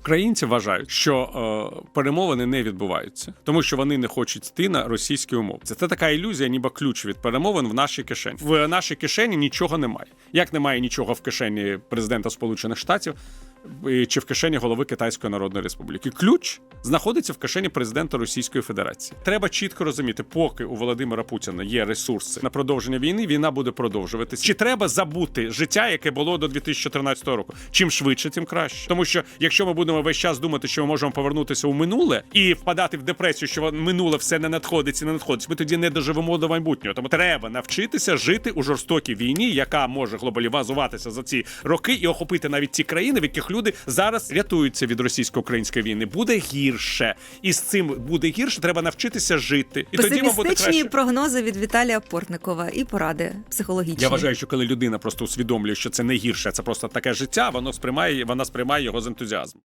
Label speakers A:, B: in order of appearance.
A: Українці вважають, що е, перемовини не відбуваються, тому що вони не хочуть йти на російські умови. Це, така ілюзія, ніби ключ від перемовин в нашій кишені. В нашій кишені нічого немає. Як немає нічого в кишені президента Сполучених Штатів чи в кишені голови Китайської Народної Республіки. Ключ знаходиться в кишені президента Російської Федерації. Треба чітко розуміти, поки у Володимира Путіна є ресурси на продовження війни, війна буде продовжуватися. Чи треба забути життя, яке було до 2014 року? Чим швидше, тим краще. Тому що якщо ми будемо весь час думати, що ми можемо повернутися у минуле і впадати в депресію, що минуле все не надходить і не надходить, ми тоді не доживемо до майбутнього. Тому треба навчитися жити у жорстокій війні, яка може глобалізуватися за ці роки і охопити навіть ті країни, в яких люди зараз рятуються від російсько-української війни. Буде гірше, і з цим буде гірше. Треба навчитися жити. І тоді вам буде краще.
B: прогнози від Віталія Портникова і поради психологічні.
A: Я вважаю, що коли людина просто усвідомлює, що це не гірше, це просто таке життя, воно сприймає, вона сприймає його з ентузіазмом.